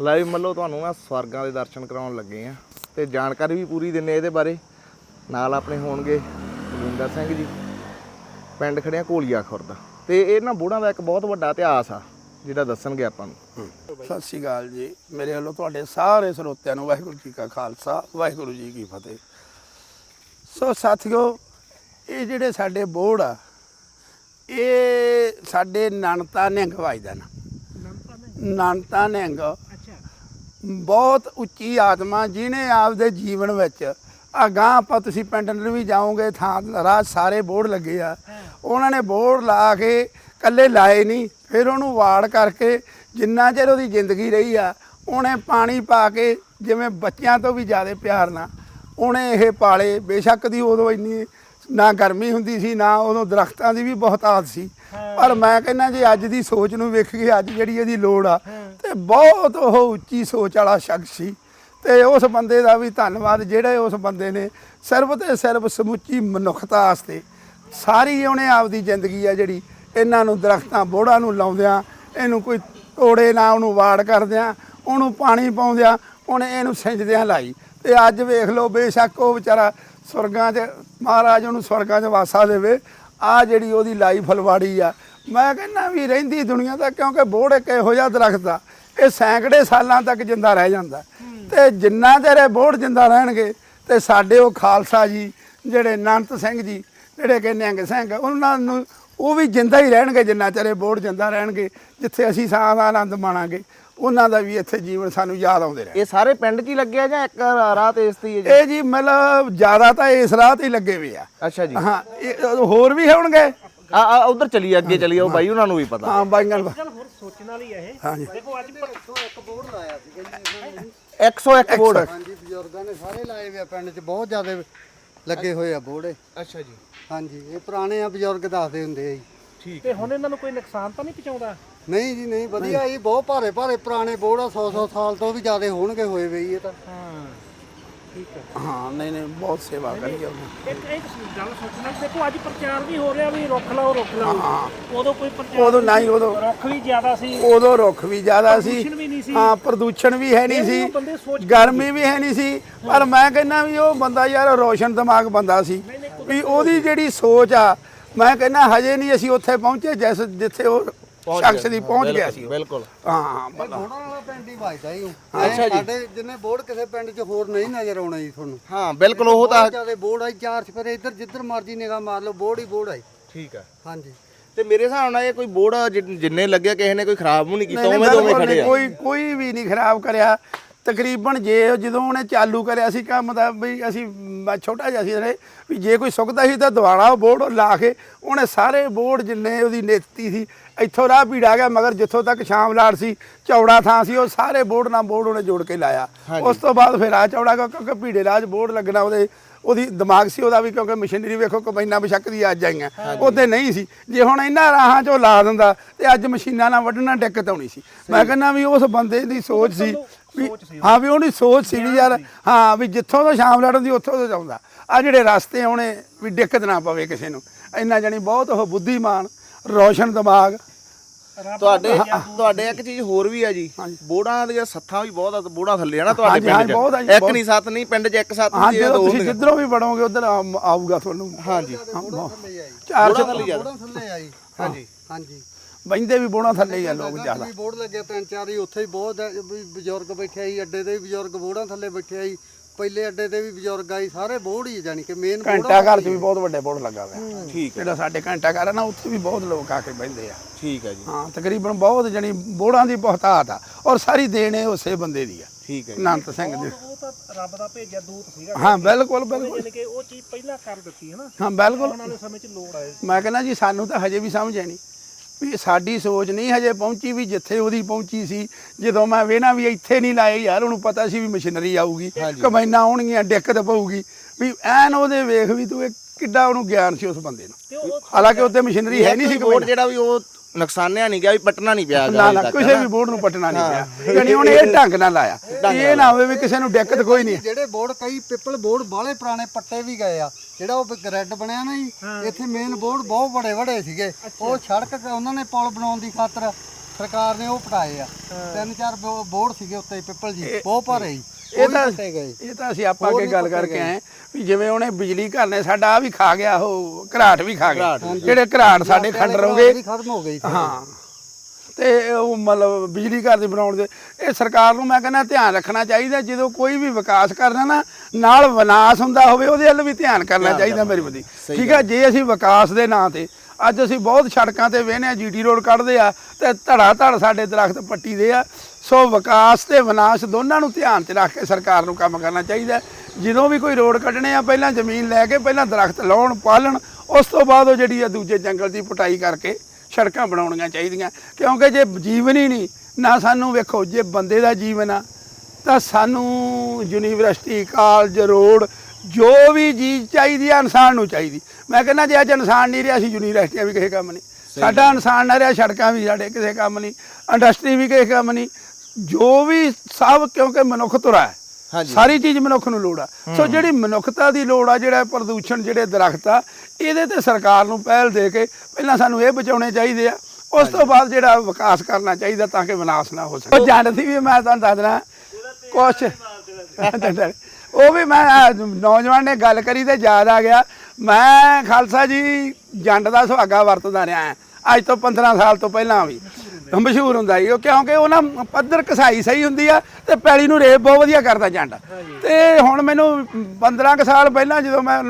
ਲੈ ਵੀ ਮੱਲੋ ਤੁਹਾਨੂੰ ਨਾ ਸਵਰਗਾਂ ਦੇ ਦਰਸ਼ਨ ਕਰਾਉਣ ਲੱਗੇ ਆ ਤੇ ਜਾਣਕਾਰੀ ਵੀ ਪੂਰੀ ਦਿੰਨੇ ਇਹਦੇ ਬਾਰੇ। ਨਾਲ ਆਪਣੇ ਹੋਣਗੇ ਬਲਵਿੰਦਰ ਸਿੰਘ ਜੀ ਪਿੰਡ ਖੜਿਆ ਕੋਲੀਆ ਖੁਰਦ। ਤੇ ਇਹ ਨਾ ਬੋੜਾਂ ਦਾ ਇੱਕ ਬਹੁਤ ਵੱਡਾ ਇਤਿਹਾਸ ਆ ਜਿਹੜਾ ਦੱਸਣਗੇ ਆਪਾਂ ਨੂੰ। ਸਤਿ ਸ਼੍ਰੀ ਅਕਾਲ ਜੀ। ਮੇਰੇ ਵੱਲੋਂ ਤੁਹਾਡੇ ਸਾਰੇ ਸਰੋਤਿਆਂ ਨੂੰ ਵਾਹਿਗੁਰੂ ਜੀ ਕਾ ਖਾਲਸਾ ਵਾਹਿਗੁਰੂ ਜੀ ਕੀ ਫਤਿਹ। ਸੋ ਸਾਥੀਓ ਇਹ ਜਿਹੜੇ ਸਾਡੇ ਬੋੜ ਆ ਇਹ ਸਾਡੇ ਨਨਤਾ ਨਿਹੰਗ ਵਜਦਾ ਨਾ। ਨਨਤਾ ਨਿਹੰਗ ਬਹੁਤ ਉੱਚੀ ਆਤਮਾ ਜਿਹਨੇ ਆਪਦੇ ਜੀਵਨ ਵਿੱਚ ਅਗਾਂਹ ਆਪਾਂ ਤੁਸੀਂ ਪਿੰਡ ਨੂੰ ਵੀ ਜਾਓਗੇ, ਥਾਂ ਰਾਜ ਸਾਰੇ ਬੋਰਡ ਲੱਗੇ ਆ। ਉਹਨਾਂ ਨੇ ਬੋਰਡ ਲਾ ਕੇ ਕੱਲੇ ਲਾਏ ਨਹੀਂ, ਫਿਰ ਉਹਨੂੰ ਵਾੜ ਕਰਕੇ ਜਿੰਨਾ ਚਿਰ ਉਹਦੀ ਜ਼ਿੰਦਗੀ ਰਹੀ ਆ, ਉਹਨੇ ਪਾਣੀ ਪਾ ਕੇ ਜਿਵੇਂ ਬੱਚਿਆਂ ਤੋਂ ਵੀ ਜ਼ਿਆਦਾ ਪਿਆਰ ਨਾਲ, ਉਹਨੇ ਇਹ ਪਾਲੇ, ਬੇਸ਼ੱਕ ਦੀ ਉਦੋਂ ਇੰਨੀ ਨਾ ਗਰਮੀ ਹੁੰਦੀ ਸੀ ਨਾ ਉਦੋਂ ਦਰਖਤਾਂ ਦੀ ਵੀ ਬਹੁਤਾਤ ਸੀ। ਪਰ ਮੈਂ ਕਹਿੰਦਾ ਜੇ ਅੱਜ ਦੀ ਸੋਚ ਨੂੰ ਵੇਖ ਕੇ ਅੱਜ ਜਿਹੜੀ ਇਹਦੀ ਲੋੜ ਆ ਤੇ ਬਹੁਤ ਉਹ ਉੱਚੀ ਸੋਚ ਵਾਲਾ ਸ਼ਖਸ ਸੀ। ਤੇ ਉਸ ਬੰਦੇ ਦਾ ਵੀ ਧੰਨਵਾਦ ਜਿਹੜੇ ਉਸ ਬੰਦੇ ਨੇ ਸਿਰਫ ਤੇ ਸਿਰਫ ਸਮੁੱਚੀ ਮਨੁੱਖਤਾ ਵਾਸਤੇ ਸਾਰੀ ਉਹਨੇ ਆਪਦੀ ਜ਼ਿੰਦਗੀ ਆ ਜਿਹੜੀ ਇਹਨਾਂ ਨੂੰ ਦਰਖਤਾਂ ਬੋੜਾਂ ਨੂੰ ਲਾਉਂਦਿਆਂ ਇਹਨੂੰ ਕੋਈ ਤੋੜੇ ਨਾ ਉਹਨੂੰ ਵਾੜ ਕਰਦਿਆਂ ਉਹਨੂੰ ਪਾਣੀ ਪਾਉਂਦਿਆਂ ਉਹਨੇ ਇਹਨੂੰ ਸਿੰਜਦਿਆਂ ਲਾਈ। ਤੇ ਅੱਜ ਵੇਖ ਲਓ ਬੇਸ਼ੱਕ ਉਹ ਵਿਚਾਰਾ ਸਵਰਗਾਂ 'ਚ, ਮਹਾਰਾਜ ਉਹਨੂੰ ਸਵਰਗਾਂ 'ਚ ਵਾਸਾ ਦੇਵੇ। ਆ ਜਿਹੜੀ ਉਹਦੀ ਲਾਈ ਫਲਵਾੜੀ ਆ। ਮੈਂ ਕਹਿੰਦਾ ਵੀ ਰਹਿੰਦੀ ਦੁਨੀਆ ਦਾ ਕਿਉਂਕਿ ਬੋੜ ਇੱਕ ਇਹੋ ਜਿਹਾ ਦਰਖਤ ਆ। ਇਹ ਸੈਂਕੜੇ ਸਾਲਾਂ ਤੱਕ ਜਿੰਦਾ ਰਹਿ ਜਾਂਦਾ। ਤੇ ਜਿੰਨਾ ਚਿਰ ਬੋੜ ਜਿੰਦਾ ਰਹਿਣਗੇ, ਤੇ ਸਾਡੇ ਉਹ ਖਾਲਸਾ ਜੀ, ਜਿਹੜੇ ਅਨੰਤ ਸਿੰਘ ਜੀ, ਜਿਹੜੇ ਕਿ ਨਿਹੰਗ ਸਿੰਘ, ਉਹਨਾਂ ਨੂੰ ਉਹ ਵੀ ਜਿੰਦਾ ਹੀ ਰਹਿਣਗੇ ਜਿੰਨਾ ਚਿਰ ਇਹ ਬੋੜ ਜਿੰਦਾ ਰਹਿਣਗੇ, ਜਿੱਥੇ ਅਸੀਂ ਸਾਹ ਦਾ ਆਨੰਦ ਮਾਣਾਂਗੇ। ਉਹਨਾਂ ਦਾ ਵੀ ਇੱਥੇ ਜੀਵਨ ਸਾਨੂੰ ਯਾਦ ਆਉਂਦੇ ਰਹੇ। ਇਹ ਸਾਰੇ ਪਿੰਡ 'ਚ ਹੀ ਲੱਗਿਆ ਜਾਂ ਇੱਕ ਰਾਹ ਤੇ ਇਸ ਤੇ ਹੀ ਹੈ ਜੀ? ਇਹ ਜੀ ਮਤਲਬ ਜ਼ਿਆਦਾ ਤਾਂ ਇਸ ਰਾਹ ਤੇ ਹੀ ਲੱਗੇ ਹੋਏ ਆ। ਅੱਛਾ ਜੀ। ਹਾਂ ਇਹ ਹੋਰ ਵੀ ਹੋਣਗੇ? ਆ ਆ ਉਧਰ ਚਲੀ ਅੱਗੇ ਚਲੀ ਉਹ ਬਾਈ ਉਹਨਾਂ ਨੂੰ ਵੀ ਪਤਾ। ਹਾਂ ਬਾਈਆਂ ਨੂੰ ਚੱਲ ਹੋਰ ਸੋਚਣ ਵਾਲੀ ਹੈ ਇਹ। ਹਾਂਜੀ। ਦੇਖੋ ਅੱਜ ਪਰ- 101 ਬੋਰਡ ਹਾਂਜੀ ਬਜ਼ੁਰਗਾਂ ਨੇ ਸਾਰੇ ਲਾਏ ਹੋਏ ਆ ਪਿੰਡ 'ਚ ਬਹੁਤ ਜ਼ਿਆਦਾ ਲੱਗੇ ਹੋਏ ਆ ਬੋੜੇ ਅੱਛਾ ਜੀ। ਹਾਂਜੀ ਇਹ ਪੁਰਾਣੇ ਆ ਬਜ਼ੁਰਗ ਦੱਸਦੇ ਹੁੰਦੇ ਆ ਜੀ। ਤੇ ਹੁਣ ਇਹਨਾਂ ਨੂੰ ਕੋਈ ਨੁਕਸਾਨ ਤਾਂ ਨਹੀਂ ਪਹੁੰਚਾਉਂਦਾ? ਨਹੀਂ ਜੀ ਨਹੀਂ ਵਧੀਆ ਇਹ ਬਹੁਤ ਭਾਰੇ ਭਾਰੇ ਪੁਰਾਣੇ ਬੋੜ ਆ 100 100 ਸਾਲ ਤੋਂ ਵੀ ਜ਼ਿਆਦਾ ਹੋਣਗੇ ਹੋਏ ਵੇ ਜੀ ਇਹ ਤਾਂ। ਹਾਂ ਠੀਕ ਹੈ। ਹਾਂ ਨਹੀਂ ਨਹੀਂ ਬਹੁਤ ਸੇਵਾ ਕਰੀ ਉਹਨੇ ਇੱਕ ਇੱਕ ਗੱਲ ਸੋਚਣ ਦੇਖੋ ਅੱਜ ਪ੍ਰਚਾਰ ਵੀ ਹੋ ਰਿਹਾ ਵੀ ਰੁੱਖ ਲਾਓ ਰੁੱਖ ਲਾਓ। ਉਦੋਂ ਕੋਈ ਪ੍ਰਚਾਰ ਉਦੋਂ ਨਾ ਹੀ ਉਦੋਂ। ਰੁੱਖ ਵੀ ਜ਼ਿਆਦਾ ਸੀ। ਉਦੋਂ ਰੁੱਖ ਵੀ ਜ਼ਿਆਦਾ ਸੀ। ਪ੍ਰਦੂਸ਼ਣ ਵੀ ਨਹੀਂ ਸੀ। ਹਾਂ ਪ੍ਰਦੂਸ਼ਣ ਵੀ ਹੈ ਨਹੀਂ ਇਹ ਵੀ ਸੀ। ਉਹ ਬੰਦੇ ਸੋਚ ਕੇ ਗਰਮੀ ਵੀ ਹੈ ਨਹੀਂ ਸੀ। ਪਰ ਮੈਂ ਕਹਿੰਦਾ ਵੀ ਉਹ ਬੰਦਾ ਯਾਰ ਰੋਸ਼ਨ ਦਿਮਾਗ ਬੰਦਾ ਸੀ। ਵੀ ਉਹਦੀ ਜਿਹੜੀ ਸੋਚ ਆ ਮੈਂ ਕਹਿੰਦਾ ਹਜੇ ਨਹੀਂ ਅਸੀਂ ਉੱਥੇ ਪਹੁੰਚੇ ਜਿਸ ਜਿੱਥੇ ਉਹ ਸ਼ਖਸ ਦੀ ਪਹੁੰਚ ਗਿਆ ਸੀ। ਬਿਲਕੁਲ। ਹਾਂ ਇਹ ਬੋੜਾਂ ਵਾਲਾ ਪਿੰਡ ਹੀ ਵੱਜਦਾ ਹੀ ਅੱਛਾ ਜੀ। ਸਾਡੇ ਜਿੰਨੇ ਬੋੜ ਕਿਸੇ ਪਿੰਡ 'ਚ ਹੋਰ ਨਹੀਂ ਨਜ਼ਰ ਆਉਣਾ ਜੀ ਤੁਹਾਨੂੰ। ਹਾਂ ਬਿਲਕੁਲ ਉਹ ਤਾਂ ਜ਼ਿਆਦਾ ਬੋੜ ਆਈ ਚਾਰ ਚਫੇਰੇ ਇੱਧਰ ਜਿੱਧਰ ਮਰਜ਼ੀ ਨਿਗਾਹ ਮਾਰ ਲਓ ਬੋੜ ਹੀ ਬੋੜ ਆਈ। ਠੀਕ ਆ। ਹਾਂਜੀ। ਤੇ ਮੇਰੇ ਹਿਸਾਬ ਨਾਲ ਇਹ ਕੋਈ ਬੋਰਡ ਜਿੰਨੇ ਲੱਗਿਆ ਕਿਸੇ ਨੇ ਕੋਈ ਖਰਾਬ ਵੀ ਨਹੀਂ ਕੀਤਾ ਉਵੇਂ ਦੋਵੇਂ ਖੜੇ ਆ। ਕੋਈ ਕੋਈ ਵੀ ਨਹੀਂ ਖਰਾਬ ਕਰਿਆ। ਤਕਰੀਬਨ ਜੇ ਜਦੋਂ ਉਹਨੇ ਚਾਲੂ ਕਰਿਆ ਸੀ ਕੰਮ ਦਾ ਵੀ ਅਸੀਂ ਛੋਟਾ ਜਿਹਾ ਸੀ ਜਿਹੜੇ ਵੀ ਜੇ ਕੋਈ ਸੁੱਕਦਾ ਸੀ ਤਾਂ ਦੁਆਰਾ ਬੋਰਡ ਲਾ ਕੇ ਉਹਨੇ ਸਾਰੇ ਬੋਰਡ ਜਿੰਨੇ ਉਹਦੀ ਨੇਤੀ ਸੀ ਇੱਥੋਂ ਰਾਹ ਭੀੜਾ ਗਿਆ ਮਗਰ ਜਿੱਥੋਂ ਤੱਕ ਸ਼ਾਮ ਲਾੜ ਸੀ ਚੌੜਾ ਥਾਂ ਸੀ ਉਹ ਸਾਰੇ ਬੋਰਡ ਨਾਲ ਬੋਰਡ ਉਹਨੇ ਜੋੜ ਕੇ ਲਾਇਆ। ਉਸ ਤੋਂ ਬਾਅਦ ਫਿਰ ਆ ਚੌੜਾ ਕਿਉਂ- ਕਿਉਂਕਿ ਭੀੜੇ ਰਾਜ ਬੋਰਡ ਲੱਗਣਾ ਉਹਦੇ ਉਹਦੀ ਦਿਮਾਗ ਸੀ ਉਹਦਾ ਵੀ ਕਿਉਂਕਿ ਮਸ਼ੀਨਰੀ ਵੇਖੋ ਕੰਬਾਈਨਾਂ ਬਸ਼ੱਕ ਦੀ ਅੱਜ ਆਈਆਂ। ਉਹਦੇ ਨਹੀਂ ਸੀ। ਜੇ ਹੁਣ ਇਹਨਾਂ ਰਾਹਾਂ 'ਚੋਂ ਲਾ ਦਿੰਦਾ ਤੇ ਅੱਜ ਮਸ਼ੀਨਾਂ ਨਾਲ ਵੱਢਣਾ ਦਿੱਕਤ ਆਉਣੀ ਸੀ। ਮੈਂ ਕਹਿੰਦਾ ਵੀ ਉਸ ਬੰਦੇ ਦੀ ਸੋਚ ਸੀ ਵੀ ਹਾਂ ਵੀ ਉਹਦੀ ਸੋਚ ਸੀ ਵੀ ਯਾਰ ਹਾਂ ਵੀ ਜਿੱਥੋਂ ਤੋਂ ਸ਼ਾਮ ਲੜਨ ਦੀ ਉੱਥੋਂ ਤੋਂ ਜਾਉਂਦਾ ਆ ਜਿਹੜੇ ਰਸਤੇ ਆਉਣੇ ਵੀ ਦਿੱਕਤ ਨਾ ਪਵੇ ਕਿਸੇ ਨੂੰ। ਇੰਨਾ ਜਾਨੀ ਬਹੁਤ ਉਹ ਬੁੱਧੀਮਾਨ ਰੋਸ਼ਨ ਦਿਮਾਗ। ਤੁਹਾਡੇ ਤੁਹਾਡੇ ਇੱਕ ਚੀਜ਼ ਹੋਰ ਵੀ ਆ ਜੀ। ਬੋੜਾਂ ਦੀਆਂ ਸੱਥਾਂ ਵੀ ਬਹੁਤ ਆ ਬੋੜਾਂ ਥੱਲੇ ਆ ਨਾ ਤੁਹਾਡੇ ਹਾਂਜੀ, ਪਿੰਡ ਹਾਂਜੀ, ਬਹੁਤ ਆ 'ਚ ਜੀ, ਇੱਕ ਬਹੁਤ। ਨਹੀਂ ਸੱਤ ਨਹੀਂ ਪਿੰਡ 'ਚ ਇੱਕ ਸੱਤ ਹਾਂ ਹੁੰਦੀ ਆ ਜਦੋਂ ਦੋ ਤੁਸੀਂ ਹੁੰਦੀਆਂ। ਜਿੱਧਰੋਂ ਵੀ ਵੜੋਗੇ ਉਧਰ ਆਊਗਾ ਤੁਹਾਨੂੰ। ਹਾਂਜੀ। ਬੋੜਾਂ ਥੱਲੇ ਆਈ ਚਾਰ ਬੋੜਾਂ ਥੱਲੇ ਜ਼ਿਆਦਾ ਬੋੜਾਂ ਥੱਲੇ ਆਈ ਹਾਂਜੀ ਹਾਂਜੀ। ਬੈਂਦੇ ਵੀ ਬੋਣਾ ਥੱਲੇ ਹੀ ਆ ਲੋਕ ਜ਼ਿਆਦਾ। ਵੀ ਬੋਰਡ ਲੱਗੇ ਤਿੰਨ ਚਾਰ ਹੀ ਉੱਥੇ ਹੀ ਬਹੁਤ ਹੈ, ਵੀ ਬਜ਼ੁਰਗ ਬੈਠੇ ਆਈ ਅੱਡੇ ਤੇ ਵੀ ਬਜ਼ੁਰਗ ਬੋੜਾਂ ਥੱਲੇ ਬੈਠੇ ਆਈ ਪਹਿਲੇ ਅੱਡੇ ਤੇ ਵੀ ਬਜ਼ੁਰਗ ਆਈ ਸਾਰੇ ਬੋੜ ਹੀ ਜਾਨੀ ਕਿ ਮੇਨ ਘੰਟਾ ਘਰ 'ਚ ਵੀ ਬਹੁਤ ਵੱਡੇ ਬੋਰਡ ਲੱਗਾ ਹੋਇਆ। ਠੀਕ ਹੈ। ਜਿਹੜਾ ਸਾਡੇ ਘੰਟਾ ਘਰ ਆ ਨਾ ਉੱਥੇ ਵੀ ਬਹੁਤ ਲੋਕ ਆ ਕੇ ਬਹਿੰਦੇ ਆ। ਠੀਕ ਹੈ ਜੀ। ਹਾਂ ਤਕਰੀਬਨ ਬਹੁਤ ਜਣੀ ਬੋੜਾਂ ਦੀ ਬਹੁਤਾਤ ਆ ਔਰ ਸਾਰੀ ਦੇਣ ਇਹ ਉਸੇ ਬੰਦੇ ਦੀ ਆ। ਠੀਕ ਹੈ ਜੀ। ਅਨੰਤ ਸਿੰਘ ਦੀ ਉਹ ਤਾਂ ਰੱਬ ਦਾ ਭੇਜਿਆ ਦੂਤ ਸੀਗਾ। ਹਾਂ ਬਿਲਕੁਲ ਬਿਲਕੁਲ। ਯਾਨੀ ਕਿ ਉਹ ਚੀਜ਼ ਪਹਿਲਾਂ ਕਰ ਦਿੱਤੀ ਹੈ ਨਾ। ਹਾਂ ਬਿਲਕੁਲ। ਆਉਣ ਵਾਲੇ ਸਮੇਂ 'ਚ ਲੋੜ ਆਏ ਮੈਂ ਕਹਿੰਦਾ ਜੀ ਸਾਨੂੰ ਤਾਂ ਹਜੇ ਵੀ ਸਮਝ ਆਣੀ ਵੀ ਸਾਡੀ ਸੋਚ ਨਹੀਂ ਹਜੇ ਪਹੁੰਚੀ ਵੀ ਜਿੱਥੇ ਉਹਦੀ ਪਹੁੰਚੀ ਸੀ। ਜਦੋਂ ਮੈਂ ਵੇਣਾ ਵੀ ਇੱਥੇ ਨਹੀਂ ਲਾਏ ਯਾਰ ਉਹਨੂੰ ਪਤਾ ਸੀ ਵੀ ਮਸ਼ੀਨਰੀ ਆਊਗੀ ਕਮਾਈਨਾਂ ਆਉਣਗੀਆਂ ਦਿੱਕਤ ਪਊਗੀ। ਵੀ ਐਨ ਉਹਦੇ ਵੇਖ ਵੀ ਤੂੰ ਇਹ ਕਿੱਡਾ ਉਹਨੂੰ ਗਿਆਨ ਸੀ ਉਸ ਬੰਦੇ ਨੂੰ। ਹਾਲਾਂਕਿ ਉੱਤੇ ਮਸ਼ੀਨਰੀ ਹੈ ਨਹੀਂ ਸੀ ਬੋਰਡ ਕਮਾਈਨਾਂ ਜਿਹੜਾ ਵੀ ਉਹ ਨੁਕਸਾਨਿਆ ਨਹੀਂ ਗਿਆ ਵੀ ਪਟਣਾ ਨਹੀਂ ਪਿਆ ਨਾ ਨਾ ਕਿਸੇ ਵੀ ਬੋਰਡ ਨੂੰ ਪਟਣਾ ਨਹੀਂ ਪਿਆ। ਯਾਨੀ ਉਹਨੇ ਇਹ ਢੰਗ ਨਾਲ ਲਾਇਆ। ਇਹ ਨਾ ਹੋਵੇ ਵੀ ਕਿਸੇ ਨੂੰ ਦਿੱਕਤ ਕੋਈ ਨਹੀਂ। ਜਿਹੜੇ ਬੋਰਡ ਕਈ ਪਿੱਪਲ ਬੋਰਡ ਬਾਹਲੇ ਪੁਰਾਣੇ ਪੱਟੇ ਵੀ ਗਏ ਆ। ਜਿਹੜਾ ਉਹ ਗ੍ਰੈਡ ਬਣਿਆ ਨਾ ਜੀ ਇੱਥੇ ਮੇਨ ਬੋਰਡ ਬਹੁਤ ਵੱਡੇ ਵੱਡੇ ਸੀਗੇ। ਉਹ ਸੜਕ ਉਹਨਾਂ ਨੇ ਪੁਲ ਬਣਾਉਣ ਦੀ ਖਾਤਰ ਸਰਕਾਰ ਨੇ ਉਹ ਪਟਾਏ ਆ। ਤਿੰਨ ਚਾਰ ਬੋਰਡ ਸੀਗੇ ਉੱਤੇ ਪਿੱਪਲ ਜੀ ਬਹੁਤ ਭਾਰੇ ਜੀ ਇਹ ਤਾਂ ਇਹ ਤਾਂ ਅਸੀਂ ਆਪਾਂ ਵੀ ਗੱਲ ਕਰਕੇ। ਆਏ ਵੀ ਜਿਵੇਂ ਉਹਨੇ ਬਿਜਲੀ ਘਰ ਨੇ ਸਾਡਾ ਆ ਵੀ ਖਾ ਗਿਆ ਉਹ ਘਰਾਟ ਵੀ ਖਾ ਗਿਆ। ਜਿਹੜੇ ਘਰਾਟ ਸਾਡੇ ਖੰਡਰ ਹੋ ਗਏ ਵੀ ਖਤਮ ਹੋ ਗਈ। ਹਾਂ। ਤੇ ਉਹ ਮਤਲਬ ਬਿਜਲੀ ਘਰ ਦੇ ਬਣਾਉਣ ਦੇ ਇਹ ਸਰਕਾਰ ਨੂੰ ਮੈਂ ਕਹਿੰਦਾ ਧਿਆਨ ਰੱਖਣਾ ਚਾਹੀਦਾ ਜਦੋਂ ਕੋਈ ਵੀ ਵਿਕਾਸ ਕਰਨਾ ਨਾ ਨਾਲ ਵਿਨਾਸ਼ ਹੁੰਦਾ ਹੋਵੇ ਉਹਦੇ ਵੱਲ ਵੀ ਧਿਆਨ ਕਰਨਾ ਚਾਹੀਦਾ ਮੇਰੀ ਬਦੀ ਠੀਕ ਹੈ ਜੇ ਅਸੀਂ ਵਿਕਾਸ ਦੇ ਨਾਂ ਤੇ ਅੱਜ ਅਸੀਂ ਬਹੁਤ ਸੜਕਾਂ ਤੇ ਵੇਹਨੇ ਆ ਜੀਟੀ ਰੋਡ ਕੱਢਦੇ ਆ ਤੇ ਧੜਾ ਧੜ ਸਾਡੇ ਦਰਖਤ ਪੱਟੀ ਦੇ ਆ ਸੋ ਵਿਕਾਸ ਤੇ ਵਿਨਾਸ਼ ਦੋਨਾਂ ਨੂੰ ਧਿਆਨ 'ਚ ਰੱਖ ਕੇ ਸਰਕਾਰ ਨੂੰ ਕੰਮ ਕਰਨਾ ਚਾਹੀਦਾ। ਜਦੋਂ ਵੀ ਕੋਈ ਰੋਡ ਕੱਢਣੇ ਆ ਪਹਿਲਾਂ ਜ਼ਮੀਨ ਲੈ ਕੇ ਪਹਿਲਾਂ ਦਰਖਤ ਲਾਉਣ ਪਾਲਣ ਉਸ ਤੋਂ ਬਾਅਦ ਉਹ ਜਿਹੜੀ ਆ ਦੂਜੇ ਜੰਗਲ ਦੀ ਪਟਾਈ ਕਰਕੇ ਸੜਕਾਂ ਬਣਾਉਣੀਆਂ ਚਾਹੀਦੀਆਂ। ਕਿਉਂਕਿ ਜੇ ਜੀਵਨ ਹੀ ਨਹੀਂ ਨਾ ਸਾਨੂੰ ਵੇਖੋ ਜੇ ਬੰਦੇ ਦਾ ਜੀਵਨ ਆ ਤਾਂ ਸਾਨੂੰ ਯੂਨੀਵਰਸਿਟੀ ਕਾਲਜ ਰੋਡ ਜੋ ਵੀ ਚੀਜ਼ ਚਾਹੀਦੀ ਆ ਇਨਸਾਨ ਨੂੰ ਚਾਹੀਦੀ। ਮੈਂ ਕਹਿੰਦਾ ਜੇ ਅੱਜ ਇਨਸਾਨ ਨਹੀਂ ਰਿਹਾ ਸੀ ਯੂਨੀਵਰਸਿਟੀਆਂ ਵੀ ਕਿਸੇ ਕੰਮ ਨਹੀਂ। ਸਾਡਾ ਇਨਸਾਨ ਨਾ ਰਿਹਾ ਸੜਕਾਂ ਵੀ ਸਾਡੇ ਕਿਸੇ ਕੰਮ ਨਹੀਂ ਇੰਡਸਟਰੀ ਵੀ ਕਿਸੇ ਕੰਮ ਨਹੀਂ। ਜੋ ਵੀ ਸਭ ਕਿਉਂਕਿ ਮਨੁੱਖ ਤੁਰਾ ਹੈ। ਸਾਰੀ ਚੀਜ਼ ਮਨੁੱਖ ਨੂੰ ਲੋੜ ਆ। ਸੋ ਜਿਹੜੀ ਮਨੁੱਖਤਾ ਦੀ ਲੋੜ ਆ ਜਿਹੜਾ ਪ੍ਰਦੂਸ਼ਣ ਜਿਹੜੇ ਦਰਖਤ ਆ ਇਹਦੇ ਤੇ ਸਰਕਾਰ ਨੂੰ ਪਹਿਲ ਦੇ ਕੇ ਪਹਿਲਾਂ ਸਾਨੂੰ ਇਹ ਬਚਾਉਣੇ ਚਾਹੀਦੇ ਆ। ਉਸ ਤੋਂ ਬਾਅਦ ਜਿਹੜਾ ਵਿਕਾਸ ਕਰਨਾ ਚਾਹੀਦਾ ਤਾਂ ਕਿ ਵਿਨਾਸ਼ ਨਾ ਹੋ ਸਕੇ। ਉਹ ਜਾਣਦੀ ਵੀ ਮੈਂ ਤੁਹਾਨੂੰ ਦੱਸਣਾ ਕੁਛ ਉਹ ਵੀ ਮੈਂ ਨੌਜਵਾਨ ਨੇ ਗੱਲ ਕਰੀ ਤੇ ਯਾਦ ਆ ਗਿਆ। ਮੈਂ ਖਾਲਸਾ ਜੀ ਜੰਡ ਦਾ ਸੁਹਾਗਾ ਵਰਤਦਾ ਰਿਹਾ। ਅੱਜ ਤੋਂ 15 ਸਾਲ ਤੋਂ ਪਹਿਲਾਂ ਵੀ। ਮਸ਼ਹੂਰ ਹੁੰਦਾ ਸੀ ਉਹ ਕਿਉਂਕਿ ਉਹ ਨਾ ਪੱਧਰ ਕਸਾਈ ਸਹੀ ਹੁੰਦੀ ਆ ਤੇ ਪੈਲੀ ਨੂੰ ਰੇਪ ਬਹੁਤ ਵਧੀਆ ਕਰਦਾ ਜੰਡ। ਤੇ ਹੁਣ ਮੈਨੂੰ 15 ਕੁ ਸਾਲ ਪਹਿਲਾਂ ਜਦੋਂ ਮੈਂ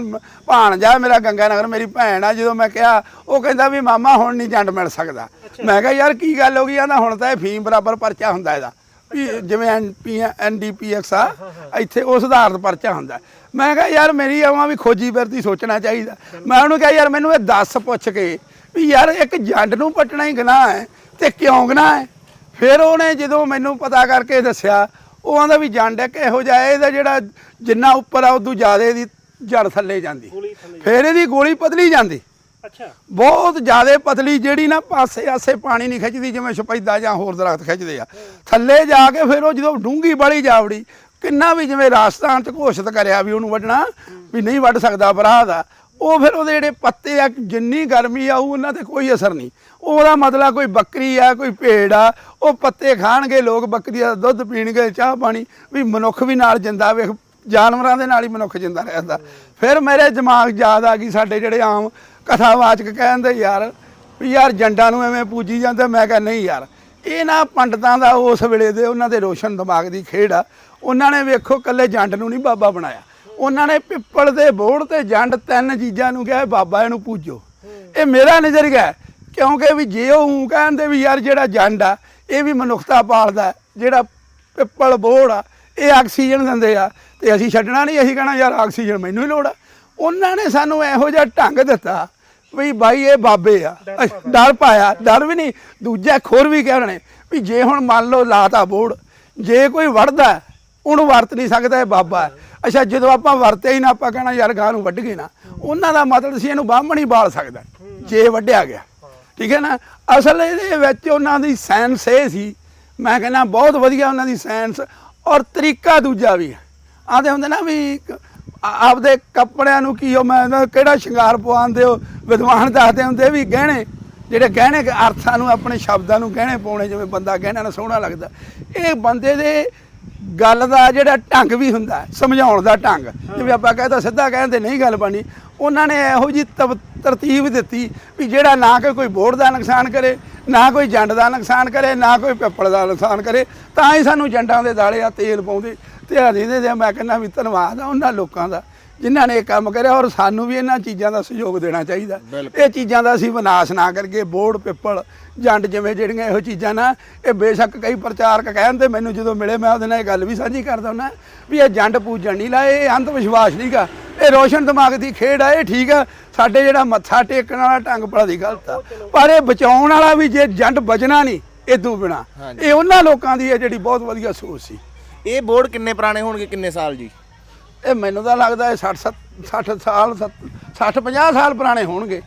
ਭਾਣਜਾ ਮੇਰਾ ਗੰਗਾ ਨਗਰ ਮੇਰੀ ਭੈਣ ਆ ਜਦੋਂ ਮੈਂ ਕਿਹਾ ਉਹ ਕਹਿੰਦਾ ਵੀ ਮਾਮਾ ਹੁਣ ਨਹੀਂ ਜੰਡ ਮਿਲ ਸਕਦਾ। ਮੈਂ ਕਿਹਾ ਯਾਰ ਕੀ ਗੱਲ ਹੋ ਗਈ? ਆਂਦਾ ਹੁਣ ਤਾਂ ਇਹ ਫੀਮ ਬਰਾਬਰ ਪਰਚਾ ਹੁੰਦਾ ਇਹਦਾ। ਵੀ ਜਿਵੇਂ ਐਨਪੀ ਐਨਡੀਪੀਐਕਸ ਆ ਇੱਥੇ ਉਸ ਆਧਾਰਿਤ ਪਰਚਾ ਹੁੰਦਾ। ਮੈਂ ਕਿਹਾ ਯਾਰ ਮੇਰੀ ਆਵਾਂ ਵੀ ਖੋਜੀ ਵਰਤੀ ਸੋਚਣਾ ਚਾਹੀਦਾ। ਮੈਂ ਉਹਨੂੰ ਕਿਹਾ ਯਾਰ ਮੈਨੂੰ ਇਹ ਦੱਸ ਪੁੱਛ ਕੇ ਵੀ ਯਾਰ ਇੱਕ ਜੰਡ ਨੂੰ ਪਟਣਾ ਹੀ ਗੁਨਾਹ ਹੈ। ਤੇ ਕਿਉਂ ਗੁਨਾਹ ਹੈ? ਫਿਰ ਉਹਨੇ ਜਦੋਂ ਮੈਨੂੰ ਪਤਾ ਕਰਕੇ ਦੱਸਿਆ ਉਹ ਆਂਦਾ ਵੀ ਜੰਡ ਇੱਕ ਇਹੋ ਜਿਹਾ ਹੈ, ਇਹਦਾ ਜਿਹੜਾ ਜਿੰਨਾ ਉੱਪਰ ਆ ਉਦੋਂ ਜ਼ਿਆਦਾ ਇਹਦੀ ਜੜ ਥੱਲੇ ਜਾਂਦੀ। ਫਿਰ ਇਹਦੀ ਗੋਲੀ ਪਤਲੀ ਜਾਂਦੀ। ਅੱਛਾ। ਬਹੁਤ ਜ਼ਿਆਦਾ ਪਤਲੀ ਜਿਹੜੀ ਨਾ ਪਾਸੇ ਆਸੇ ਪਾਣੀ ਨਹੀਂ ਖਿੱਚਦੀ ਜਿਵੇਂ ਸਪੈਦਾ ਜਾਂ ਹੋਰ ਦਰਖਤ ਖਿੱਚਦੇ ਆ। ਥੱਲੇ ਜਾ ਕੇ ਫਿਰ ਉਹ ਜਦੋਂ ਡੂੰਗੀ ਬੜੀ ਜਾਵੜੀ ਕਿੰਨਾ ਵੀ ਜਿਵੇਂ ਰਾਜਸਥਾਨ ਚ ਘੋਸ਼ਿਤ ਕਰਿਆ ਵੀ ਉਹਨੂੰ ਵੱਢਣਾ ਵੀ ਨਹੀਂ ਵੱਢ ਸਕਦਾ ਭਰਾ ਦਾ ਉਹ ਫਿਰ ਉਹਦੇ ਜਿਹੜੇ ਪੱਤੇ ਆ, ਜਿੰਨੀ ਗਰਮੀ ਆਊ ਉਹਨਾਂ ਤੇ ਕੋਈ ਅਸਰ ਨਹੀਂ। ਉਹਦਾ ਮਤਲਬ ਕੋਈ ਬੱਕਰੀ ਆ, ਕੋਈ ਭੇਡ ਆ, ਉਹ ਪੱਤੇ ਖਾਣਗੇ, ਲੋਕ ਬੱਕਰੀ ਦਾ ਦੁੱਧ ਪੀਣਗੇ, ਚਾਹ ਪਾਣੀ, ਵੀ ਮਨੁੱਖ ਵੀ ਨਾਲ ਜਿੰਦਾ, ਵੇਖ, ਜਾਨਵਰਾਂ ਦੇ ਨਾਲ ਹੀ ਮਨੁੱਖ ਜਿੰਦਾ ਰਹਿੰਦਾ। ਫਿਰ ਮੇਰੇ ਦਿਮਾਗ ਯਾਦ ਆ ਗਈ ਸਾਡੇ ਜਿਹੜੇ ਆਮ ਕਥਾਵਾਚਕ ਕਹਿੰਦੇ, ਯਾਰ, ਵੀ ਯਾਰ ਜੰਡਾਂ ਨੂੰ ਐਵੇਂ ਪੂਜੀ ਜਾਂਦੇ? ਮੈਂ ਕਿਹਾ, ਨਹੀਂ ਯਾਰ, ਇਹ ਨਾ ਪੰਡਤਾਂ ਦਾ ਉਸ ਵੇਲੇ ਦੇ ਉਹਨਾਂ ਦੇ ਰੋਸ਼ਨ ਦਿਮਾਗ ਦੀ ਖੇਡ ਆ। ਉਹਨਾਂ ਨੇ ਵੇਖੋ ਕੱਲੇ ਜੰਡ ਨੂੰ ਨਹੀਂ ਬਾਬਾ ਬਣਾਇਆ। ਉਹਨਾਂ ਨੇ ਪਿੱਪਲ ਦੇ ਬੋੜ ਤੇ ਜੰਡ ਤਿੰਨ ਚੀਜ਼ਾਂ ਨੂੰ ਕਿਹਾ ਬਾਬਾ ਇਹਨੂੰ ਪੂਜੋ। ਇਹ ਮੇਰਾ ਨਜ਼ਰੀਆ ਹੈ ਕਿਉਂਕਿ ਵੀ ਜੇ ਉਹ ਊਂ ਕਹਿੰਦੇ ਵੀ ਯਾਰ ਜਿਹੜਾ ਜੰਡ ਆ ਇਹ ਵੀ ਮਨੁੱਖਤਾ ਪਾਲਦਾ ਹੈ, ਜਿਹੜਾ ਪਿੱਪਲ ਬੋੜ ਆ ਇਹ ਆਕਸੀਜਨ ਦਿੰਦੇ ਆ ਤੇ ਅਸੀਂ ਛੱਡਣਾ ਨਹੀਂ ਅਸੀਂ ਕਹਣਾ ਯਾਰ ਆਕਸੀਜਨ ਮੈਨੂੰ ਹੀ ਲੋੜ ਆ। ਉਹਨਾਂ ਨੇ ਸਾਨੂੰ ਇਹੋ ਜਿਹਾ ਢੰਗ ਦਿੱਤਾ ਵੀ ਬਾਈ ਇਹ ਬਾਬੇ ਆ। ਡਰ ਪਾਇਆ। ਡਰ ਵੀ ਨਹੀਂ ਦੂਜਾ ਖੋਰ ਵੀ ਕਹਿਣੇ ਵੀ ਜੇ ਹੁਣ ਮੰਨ ਲਓ ਲਾਤਾ ਬੋੜ ਜੇ ਕੋਈ ਵੜਦਾ ਹੈ, ਉਹਨੂੰ ਵਰਤ ਨਹੀਂ ਸਕਦਾ ਇਹ ਬਾਬਾ। ਹੈ। ਅੱਛਾ, ਜਦੋਂ ਆਪਾਂ ਵਰਤੇ ਹੀ ਨਾ, ਆਪਾਂ ਕਹਿਣਾ, ਯਾਰ, ਗਾਂ ਨੂੰ ਵੱਢ ਗਏ ਨਾ। ਉਹਨਾਂ ਦਾ ਮਤਲਬ ਸੀ ਇਹਨੂੰ ਬਾਹਮਣ ਬਾਲ ਸਕਦਾ, ਜੇ ਵੱਢਿਆ ਗਿਆ। ਠੀਕ ਹੈ ਨਾ? ਅਸਲ ਇਹਦੇ ਵਿੱਚ ਉਹਨਾਂ ਦੀ ਸਾਇੰਸ ਇਹ ਸੀ, ਮੈਂ ਕਹਿੰਦਾ, ਬਹੁਤ ਵਧੀਆ ਉਹਨਾਂ ਦੀ ਸਾਇੰਸ, ਔਰ ਤਰੀਕਾ ਦੂਜਾ ਵੀ ਹੈ। ਹੁੰਦੇ ਨਾ ਵੀ ਆਪਦੇ ਕੱਪੜਿਆਂ ਨੂੰ ਕੀ ਉਹ ਮੈਂ ਕਿਹੜਾ ਸ਼ਿੰਗਾਰ ਪਵਾਉਂਦੇ ਹੋ, ਵਿਦਵਾਨ ਦੱਸਦੇ ਹੁੰਦੇ ਵੀ ਗਹਿਣੇ, ਜਿਹੜੇ ਗਹਿਣੇ ਅਰਥਾਂ ਨੂੰ, ਆਪਣੇ ਸ਼ਬਦਾਂ ਨੂੰ ਗਹਿਣੇ ਪਾਉਣੇ, ਜਿਵੇਂ ਬੰਦਾ ਗਹਿਣਿਆਂ ਨਾਲ ਸੋਹਣਾ ਲੱਗਦਾ। ਇਹ ਬੰਦੇ ਦੇ ਗੱਲ ਦਾ ਜਿਹੜਾ ਢੰਗ ਵੀ ਹੁੰਦਾ ਸਮਝਾਉਣ ਦਾ ਢੰਗ। ਜਿਵੇਂ ਆਪਾਂ ਕਹਿੰਦਾ ਸਿੱਧਾ ਕਹਿੰਦੇ ਨਹੀਂ ਗੱਲ ਬਣੀ। ਉਹਨਾਂ ਨੇ ਇਹੋ ਜੀ ਤਰਤੀਬ ਦਿੱਤੀ ਵੀ ਜਿਹੜਾ ਨਾ ਕੋਈ ਬੋਰਡ ਦਾ ਨੁਕਸਾਨ ਕਰੇ ਨਾ ਕੋਈ ਜੰਡ ਦਾ ਨੁਕਸਾਨ ਕਰੇ ਨਾ ਕੋਈ ਪਿੱਪਲ ਦਾ ਨੁਕਸਾਨ ਕਰੇ ਤਾਂ ਹੀ ਸਾਨੂੰ ਜੰਡਾਂ ਦੇ ਦਾਲੇ ਆ ਤੇਲ ਪਾਉਂਦੇ ਤੇ ਹਰੀ ਦੇ ਦੇ ਮੈਂ ਕਹਿੰਦਾ ਵੀ ਧੰਨਵਾਦ ਆ ਉਹਨਾਂ ਲੋਕਾਂ ਦਾ ਜਿਨ੍ਹਾਂ ਨੇ ਇਹ ਕੰਮ ਕਰਿਆ ਔਰ ਸਾਨੂੰ ਵੀ ਇਹਨਾਂ ਚੀਜ਼ਾਂ ਦਾ ਸਹਿਯੋਗ ਦੇਣਾ ਚਾਹੀਦਾ। ਇਹ ਚੀਜ਼ਾਂ ਦਾ ਅਸੀਂ ਵਿਨਾਸ਼ ਨਾ ਕਰਕੇ ਬੋਰਡ ਪਿੱਪਲ ਜੰਡ ਜਿਵੇਂ ਜਿਹੜੀਆਂ ਇਹੋ ਚੀਜ਼ਾਂ ਨਾ ਇਹ ਬੇਸ਼ੱਕ ਕਈ ਪ੍ਰਚਾਰਕ ਕਹਿੰਦੇ ਮੈਨੂੰ ਜਦੋਂ ਮਿਲੇ ਮੈਂ ਉਹਦੇ ਨਾਲ ਇਹ ਗੱਲ ਵੀ ਸਾਂਝੀ ਕਰਦਾ ਹੁੰਦਾ ਵੀ ਇਹ ਜੰਡ ਪੂਜਣ ਨਹੀਂ ਲਾਏ ਇਹ ਅੰਧ ਵਿਸ਼ਵਾਸ ਨਹੀਂਗਾ ਇਹ ਰੋਸ਼ਨ ਦਿਮਾਗ ਦੀ ਖੇਡ ਆ ਇਹ ਠੀਕ ਆ ਸਾਡੇ ਜਿਹੜਾ ਮੱਥਾ ਟੇਕਣ ਵਾਲਾ ਢੰਗ ਬੜਾ ਦੀ ਗਲਤ ਆ। ਪਰ ਇਹ ਬਚਾਉਣ ਵਾਲਾ ਵੀ ਜੇ ਜੰਡ ਬਚਣਾ ਨਹੀਂ ਇਦੋਂ ਬਿਨਾ। ਇਹ ਉਹਨਾਂ ਲੋਕਾਂ ਦੀ ਹੈ ਜਿਹੜੀ ਬਹੁਤ ਵਧੀਆ ਸੋਚ ਸੀ। ਇਹ ਬੋਰਡ ਕਿੰਨੇ ਪੁਰਾਣੇ ਹੋਣਗੇ ਕਿੰਨੇ ਸਾਲ ਜੀ? ਇਹ ਮੈਨੂੰ ਤਾਂ ਲੱਗਦਾ ਇਹ 60 60 ਸਾਲ 60 50 ਸਾਲ ਪੁਰਾਣੇ ਹੋਣਗੇ।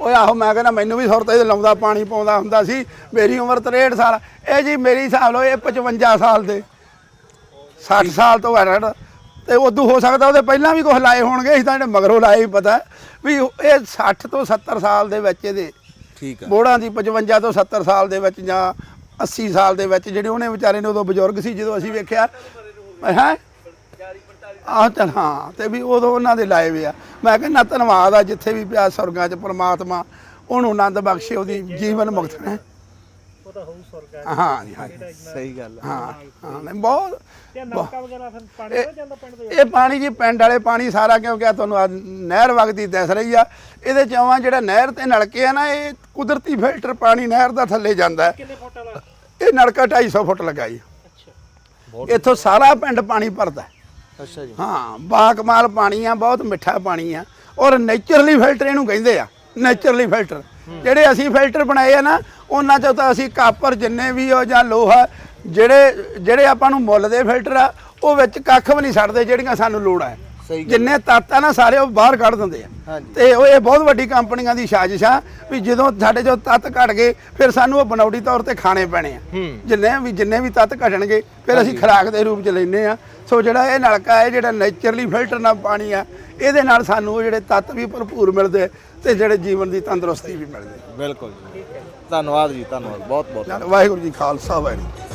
ਓਏ ਆਹੋ ਮੈਂ ਕਹਿੰਦਾ ਮੈਨੂੰ ਵੀ ਸੁਰਤ ਇਹ ਲਾਉਂਦਾ ਪਾਣੀ ਪਾਉਂਦਾ ਹੁੰਦਾ ਸੀ। ਮੇਰੀ ਉਮਰ 63 ਸਾਲ। ਇਹ ਜੀ ਮੇਰੀ ਹਿਸਾਬ ਲਓ ਇਹ 55 ਸਾਲ ਦੇ। 60 ਸਾਲ ਤੋਂ ਐਰੜ ਤੇ ਉਦੋਂ ਹੋ ਸਕਦਾ ਉਹਦੇ ਪਹਿਲਾਂ ਵੀ ਕੁਝ ਲਾਏ ਹੋਣਗੇ ਅਸੀਂ ਤਾਂ ਜਿਹੜੇ ਮਗਰੋਂ ਲਾਏ ਹੀ ਪਤਾ ਵੀ ਇਹ 60 ਤੋਂ 70 ਸਾਲ ਦੇ ਵਿੱਚ ਇਹਦੇ ਠੀਕ ਬੋੜਾਂ ਦੀ 55 ਤੋਂ 70 ਸਾਲ ਦੇ ਵਿੱਚ ਜਾਂ 80 ਸਾਲ ਦੇ ਵਿੱਚ ਜਿਹੜੇ ਉਹਨੇ ਵਿਚਾਰੇ ਨੇ ਉਦੋਂ ਬਜ਼ੁਰਗ ਸੀ ਜਦੋਂ ਅਸੀਂ ਵੇਖਿਆ। ਹੈ? ਆਹ ਚੱਲ ਹਾਂ ਤੇ ਵੀ ਉਦੋਂ ਉਹਨਾਂ ਦੇ ਲਾਏ ਵੇ ਆ। ਮੈਂ ਕਹਿੰਦਾ ਧੰਨਵਾਦ ਆ ਜਿੱਥੇ ਵੀ ਪਿਆ ਸੁਰਗਾਂ 'ਚ ਪ੍ਰਮਾਤਮਾ ਉਹਨੂੰ ਆਨੰਦ ਬਖਸ਼ੇ ਉਹਦੀ ਜੀਵਨ ਮੁਕਤ ਹੈ ਉਹ ਤਾਂ ਹੋਊ ਸੁਰਗ ਹਾਂ ਜੀ ਹਾਂ ਸਹੀ ਗੱਲ। ਹਾਂ ਹਾਂ ਨਹੀਂ, ਬਹੁਤ ਤੇ ਨਲਕਾ ਵਗੈਰਾ ਫਿਰ ਪਾਣੀ ਤੋਂ ਜਾਂਦਾ ਪਿੰਡ ਦੇ ਇਹ ਪਾਣੀ ਜੀ ਪਿੰਡ ਵਾਲੇ ਪਾਣੀ ਸਾਰਾ ਕਿਉਂਕਿ ਆ ਤੁਹਾਨੂੰ ਆਹ ਨਹਿਰ ਵਗਦੀ ਦਿਸ ਰਹੀ ਆ। ਇਹਦੇ ਚ ਆਵਾਂ ਜਿਹੜਾ ਨਹਿਰ ਤੇ ਨਲਕੇ ਆ ਨਾ ਇਹ ਕੁਦਰਤੀ ਫਿਲਟਰ ਪਾਣੀ ਨਹਿਰ ਦਾ ਥੱਲੇ ਜਾਂਦਾ ਹੈ। ਕਿੰਨੇ ਫੁੱਟ ਵਾਲਾ? ਇਹ ਨਲਕਾ 250 ਫੁੱਟ ਲੱਗਾ ਜੀ ਅੱਛਾ ਇੱਥੋਂ ਸਾਰਾ ਪਿੰਡ ਪਾਣੀ ਭਰਦਾ ਹੈ। ਅੱਛਾ ਜੀ। ਹਾਂ ਬਾਕਮਾਲ ਪਾਣੀ ਆ, ਬਹੁਤ ਮਿੱਠਾ ਪਾਣੀ ਆ। ਔਰ ਨੇਚਰਲੀ ਫਿਲਟਰ ਇਹਨੂੰ ਕਹਿੰਦੇ ਆ, ਨੇਚਰਲੀ ਫਿਲਟਰ। ਜਿਹੜੇ ਅਸੀਂ ਫਿਲਟਰ ਬਣਾਏ ਆ ਨਾ, ਉਹਨਾਂ ਚੋਂ ਤਾਂ ਅਸੀਂ ਕਾਪਰ ਜਿੰਨੇ ਵੀ ਹੋ ਜਾਂ ਲੋਹਾ, ਜਿਹੜੇ ਜਿਹੜੇ ਆਪਾਂ ਨੂੰ ਮੁੱਲ ਦੇ ਫਿਲਟਰ ਆ, ਉਹ ਵਿੱਚ ਕੱਖ ਵੀ ਨਹੀਂ ਛੱਡਦੇ ਜਿਹੜੀਆਂ ਸਾਨੂੰ ਲੋੜ ਆ। ਜਿੰਨੇ ਤੱਤ ਆ ਨਾ ਸਾਰੇ ਉਹ ਬਾਹਰ ਕੱਢ ਦਿੰਦੇ ਆ। ਤੇ ਉਹ ਇਹ ਬਹੁਤ ਵੱਡੀ ਕੰਪਨੀਆਂ ਦੀ ਸਾਜ਼ਿਸ਼ ਆ ਵੀ ਜਦੋਂ ਸਾਡੇ ਚੋਂ ਤੱਤ ਘਟ ਗਏ ਫਿਰ ਸਾਨੂੰ ਉਹ ਬਣਾਉਟੀ ਤੌਰ ਤੇ ਖਾਣੇ ਪੈਣੇ ਆ। ਜਿੰਨੇ ਵੀ ਜਿੰਨੇ ਵੀ ਤੱਤ ਘਟਣਗੇ ਫਿਰ ਅਸੀਂ ਖੁਰਾਕ ਦੇ ਰੂਪ ਚ ਲੈਨੇ ਆ। ਸੋ ਜਿਹੜਾ ਇਹ ਨਲਕਾ ਹੈ ਜਿਹੜਾ ਨੇਚਰਲੀ ਫਿਲਟਰ ਨਾਲ ਪਾਣੀ ਆ ਇਹਦੇ ਨਾਲ ਸਾਨੂੰ ਉਹ ਜਿਹੜੇ ਤੱਤ ਵੀ ਭਰਪੂਰ ਮਿਲਦੇ ਤੇ ਜਿਹੜੇ ਜੀਵਨ ਦੀ ਤੰਦਰੁਸਤੀ ਵੀ ਮਿਲਦੀ। ਬਿਲਕੁਲ ਜੀ। ਧੰਨਵਾਦ ਜੀ ਧੰਨਵਾਦ। ਬਹੁਤ ਬਹੁਤ ਵਾਹਿਗੁਰੂ ਜੀ ਖਾਲਸਾ ਵਾਹਿਗੁਰੂ ਜੀ।